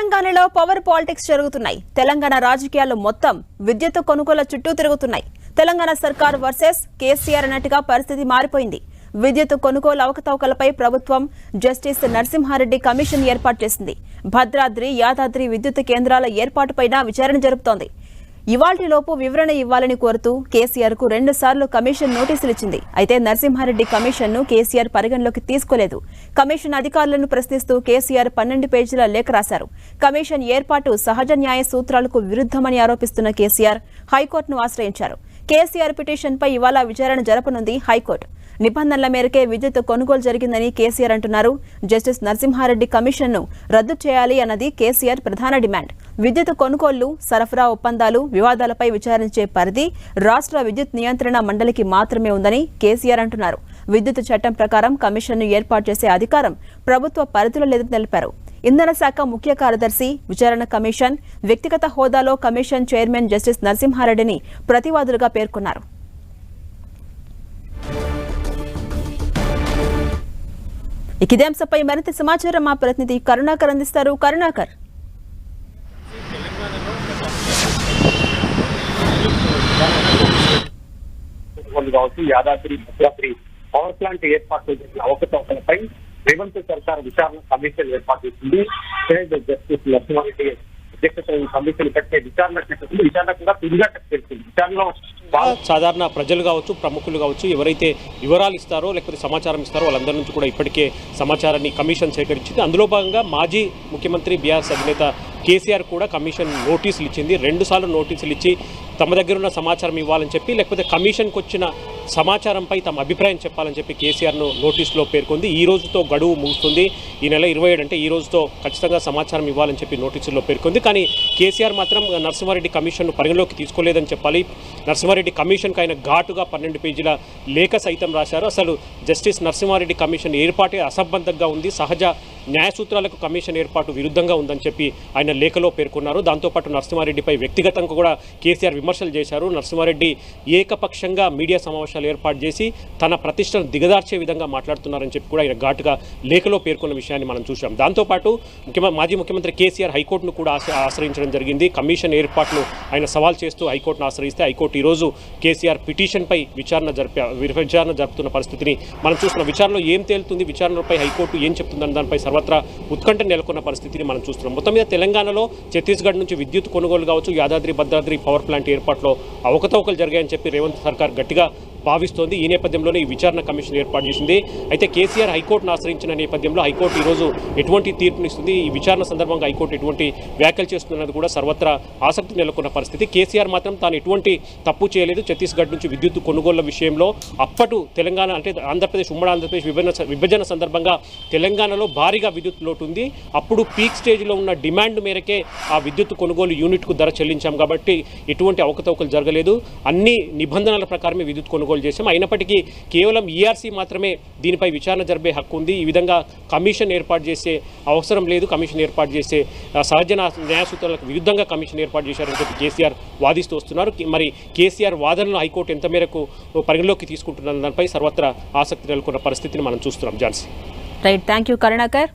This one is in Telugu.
తెలంగాణలో పవర్ పాలిటిక్స్ జరుగుతున్నాయి. తెలంగాణ రాజకీయాలు మొత్తం విద్యుత్ కొనుగోలు చుట్టూ తిరుగుతున్నాయి. తెలంగాణ సర్కార్ వర్సెస్ కేసీఆర్ అన్నట్టుగా పరిస్థితి మారిపోయింది. విద్యుత్ కొనుగోలు అవకతవకలపై ప్రభుత్వం జస్టిస్ నరసింహారెడ్డి కమిషన్ ఏర్పాటు చేసింది. భద్రాద్రి యాదాద్రి విద్యుత్ కేంద్రాల ఏర్పాటుపై విచారణ జరుపుతోంది. ఇవాల్టిలోపు వివరణ ఇవ్వాలని కోరుతూ కేసీఆర్కు రెండు సార్లు కమిషన్ నోటీసులు ఇచ్చింది అయితే నరసింహారెడ్డి కమిషన్ను కేసీఆర్ పరిగణలోకి తీసుకోలేదు. కమిషన్ అధికారులను ప్రశ్నిస్తూ కేసీఆర్ పన్నెండు పేజీల లేఖ రాశారు. కమిషన్ ఏర్పాటు సహజ న్యాయ సూత్రాలకు విరుద్ధమని ఆరోపిస్తున్న కేసీఆర్ హైకోర్టును ఆశ్రయించారు. కేసీఆర్ పిటిషన్పై ఇవాళ విచారణ జరపనుంది హైకోర్టు. నిబంధనల మేరకే విద్యుత్ కొనుగోలు జరిగిందని కేసీఆర్ అంటున్నారు. జస్టిస్ నరసింహారెడ్డి కమిషన్ను రద్దు చేయాలి అన్నది కేసీఆర్ ప్రధాన డిమాండ్. విద్యుత్ కొనుగోళ్ళు సరఫరా ఒప్పందాలు వివాదాలపై విచారించే పరిధి రాష్ట్ర విద్యుత్ నియంత్రణ మండలికి మాత్రమే ఉందని కేసీఆర్ అంటున్నారు. విద్యుత్ చట్టం ప్రకారం కమిషన్ను ఏర్పాటు చేసే అధికారం ప్రభుత్వ పరిధిలో లేదని తెలిపారు. ఇంధన శాఖ ముఖ్య కార్యదర్శి విచారణ కమిషన్ వ్యక్తిగత హోదాలో కమిషన్ చైర్మన్ జస్టిస్ నరసింహారెడ్డిని ప్రతివాదులుగా పేర్కొన్నారు. ఇక ఇదే అంశంపై మరింత సమాచారం మా ప్రతినిధి కరుణాకర్ అందిస్తారు. కరుణాకర్. కావచ్చు యాదాద్రి భద్రాద్రి పవర్ ప్లాంట్ ఏర్పాటు చేసిన అవకతవకలపై రేవంత్ సర్కార్ విచారణ కమిషన్ ఏర్పాటు చేసింది. జస్టిస్ నరసింహారెడ్డి అధ్యక్షత కమిషన్ కట్టే విచారణ చేస్తుంది విచారణ కూడా తుదిగా తెలిసింది విచారణలో సాధారణ ప్రజలు కావచ్చు ప్రముఖులు కావచ్చు ఎవరైతే వివరాలు ఇస్తారో లేకపోతే సమాచారం ఇస్తారో వాళ్ళందరి నుంచి కూడా ఇప్పటికే సమాచారాన్ని కమిషన్ సేకరించింది. అందులో భాగంగా మాజీ ముఖ్యమంత్రి బీఆర్ఎస్ అధినేత కేసీఆర్ కూడా కమిషన్ నోటీసులు ఇచ్చింది. రెండుసార్లు నోటీసులు ఇచ్చి తమ దగ్గర ఉన్న సమాచారం ఇవ్వాలని చెప్పి లేకపోతే కమిషన్కి వచ్చిన సమాచారంపై తమ అభిప్రాయం చెప్పాలని చెప్పి కేసీఆర్ను నోటీసులో పేర్కొంది. ఈ రోజుతో గడువు ముగుస్తుంది. ఈ నెల ఇరవై ఏడు అంటే ఈ రోజుతో ఖచ్చితంగా సమాచారం ఇవ్వాలని చెప్పి నోటీసుల్లో పేర్కొంది. కానీ కేసీఆర్ మాత్రం నరసింహారెడ్డి కమిషన్ను పరిగణలోకి తీసుకోలేదని చెప్పాలి. నరసింహారెడ్డి కమిషన్కి ఆయన ఘాటుగా పన్నెండు పేజీల లేఖ సైతం రాశారు. అసలు జస్టిస్ నరసింహారెడ్డి కమిషన్ ఏర్పాటే అసంబద్ధంగా ఉంది. సహజ న్యాయ సూత్రాలకు కమిషన్ ఏర్పాటు విరుద్ధంగా ఉందని చెప్పి ఆయన లేఖలో పేర్కొన్నారు. దాంతోపాటు నరసింహారెడ్డిపై వ్యక్తిగతంగా కూడా కేసీఆర్ విమర్శలు చేశారు. నరసింహారెడ్డి ఏకపక్షంగా మీడియా సమావేశాలు ఏర్పాటు చేసి తన ప్రతిష్టను దిగదార్చే విధంగా మాట్లాడుతున్నారని చెప్పి కూడా ఆయన ఘాటుగా లేఖలో పేర్కొన్న విషయాన్ని మనం చూసాం దాంతోపాటు ముఖ్యమంత్రి మాజీ ముఖ్యమంత్రి కేసీఆర్ హైకోర్టును కూడా ఆశ్రయించడం జరిగింది. కమిషన్ ఏర్పాటును ఆయన సవాల్ చేస్తూ హైకోర్టును ఆశ్రయిస్తే హైకోర్టు ఈరోజు కేసీఆర్ పిటిషన్పై విచారణ జరిపే విచారణ జరుపుతున్న పరిస్థితిని మనం చూస్తున్నాం. విచారణలో ఏం తేలుతుంది? విచారణపై హైకోర్టు ఏం చెప్తుందని దానిపై సర్వత్రా ఉత్కంఠ నెలకొన్న పరిస్థితిని మనం చూస్తున్నాం. మొత్తం మీద తెలంగాణలో ఛత్తీస్గఢ్ నుంచి విద్యుత్ కొనుగోలు కావచ్చు యాదాద్రి భద్రాద్రి పవర్ ప్లాంట్ ఏర్పాటులో అవకతవకలు జరిగాయని చెప్పి రేవంత్ సర్కార్ గట్టిగా భావిస్తోంది. ఈ నేపథ్యంలోనే ఈ విచారణ కమిషన్ ఏర్పాటు చేసింది. అయితే కేసీఆర్ హైకోర్టును ఆశ్రయించిన నేపథ్యంలో హైకోర్టు ఈరోజు ఎటువంటి తీర్పునిస్తుంది ఈ విచారణ సందర్భంగా హైకోర్టు ఎటువంటి వ్యాఖ్యలు చేస్తున్నది కూడా సర్వత్రా ఆసక్తి నెలకొన్న పరిస్థితి. కేసీఆర్ మాత్రం తాను ఎటువంటి తప్పు చేయలేదు. ఛత్తీస్గఢ్ నుంచి విద్యుత్ కొనుగోళ్ళ విషయంలో అప్పటు తెలంగాణ అంటే ఆంధ్రప్రదేశ్ ఉమ్మడి ఆంధ్రప్రదేశ్ విభజన విభజన సందర్భంగా తెలంగాణలో భారీగా విద్యుత్ లోటు ఉంది అప్పుడు పీక్ స్టేజ్లో ఉన్న డిమాండ్ మేరకే ఆ విద్యుత్ కొనుగోలు యూనిట్కు ధర చెల్లించాం కాబట్టి ఎటువంటి అవకతవకలు జరగలేదు. అన్ని నిబంధనల ప్రకారమే విద్యుత్ కొనుగోలు కొనుగోలు చేశాం. అయినప్పటికీ కేవలం ఈఆర్సీ మాత్రమే దీనిపై విచారణ జరిపే హక్కు ఉంది. ఈ విధంగా కమిషన్ ఏర్పాటు చేసే అవసరం లేదు. కమిషన్ ఏర్పాటు చేసే సహజ న్యాయసూత్రాలకు విరుద్ధంగా కమిషన్ ఏర్పాటు చేశారని చెప్పి కేసీఆర్ వాదిస్తూ వస్తున్నారు. మరి కేసీఆర్ వాదనలు హైకోర్టు ఎంత మేరకు పరిగణలోకి తీసుకుంటున్న దానిపై సర్వత్రా ఆసక్తి నెలకొన్న పరిస్థితిని మనం చూస్తున్నాం. Jhansi right thank you Karunakar